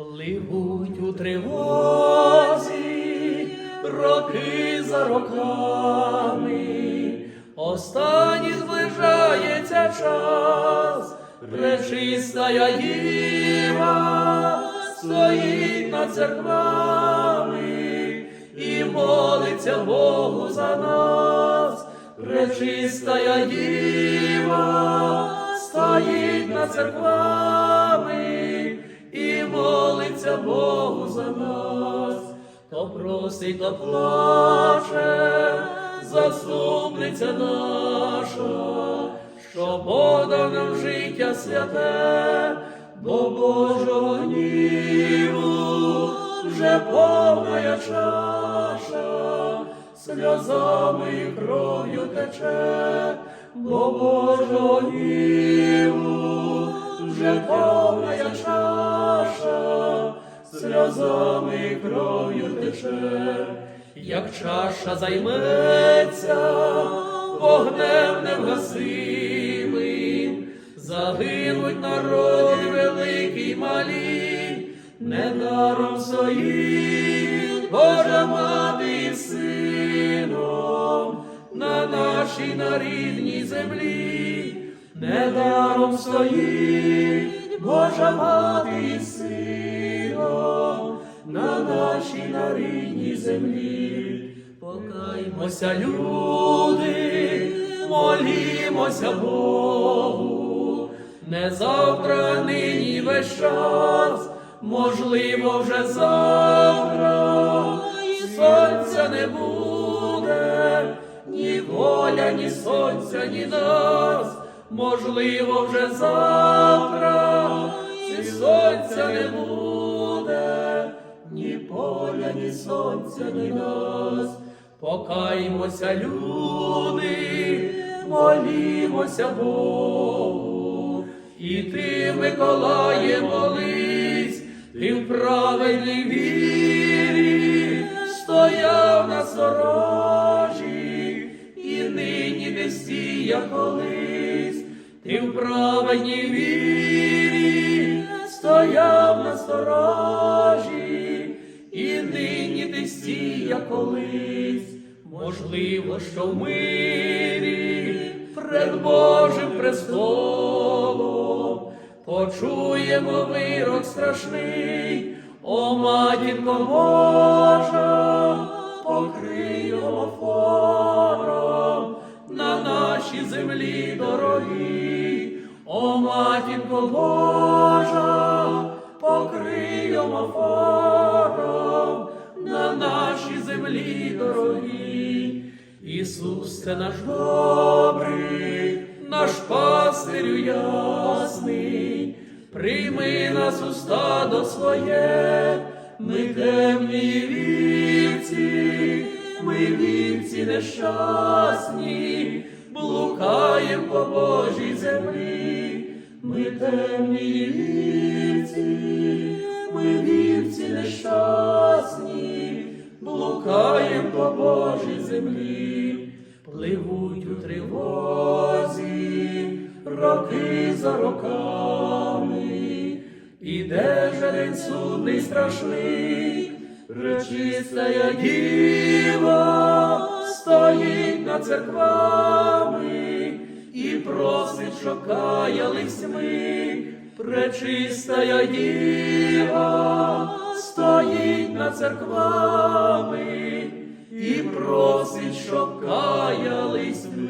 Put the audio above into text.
Пливуть у тривозі роки за роками, останній зближається час, пречистая діва стоїть над церквами і молиться Богу за нас, пречистая діва стоїть над церквами молиться Богу за нас, то просить, то плаче, заступниця наша, що подав нам життя святе, бо Божого гніву вже повна чаша, сльозами і кров'ю тече, бо Божого гніву вже повна чаша, сльозами кров'ю тече, як чаша займеться вогнем невгасимим, загинуть народи великі й малі, недаром стоїть Божа мати сином на нашій на рідній землі, недаром стоїть Божа мати і сином на нашій на рідній землі. Покаймося, люди, молімося Богу, не завтра, нині весь час, можливо, вже завтра, і сонця не буде, ні воля, ні сонця, ні нас, можливо, вже завтра, і сонця не буде, ні сонця, ні нас. Покаймося, люди, молімося Богу, і ти, Миколає, молись, ти в правильній вірі стояв на сторожі, і нині не як колись, ти в правильній вірі стояв на сторожі, ти колись, можливо, що в мирі пред Божим престолом почуємо вирок страшний, о матінко Божа, покрий омофором на нашій землі дорогі, о матінко Божа, покрий омофором землі дорогі. Ісус, це наш добрий, наш пастирю ясний, прийми нас у стадо своє, ми темні вівці, ми вівці нещасні, блукаєм по Божій землі, ми темні вівці, ми вівці нещасні, блукаєм по Божій землі, пливуть у тривозі, роки за роками, іде же день судний страшний, речистая діва стоїть над церквами і просить, що каялись ми, пречистая діва стоїть над церквами і просить, щоб каялись ми.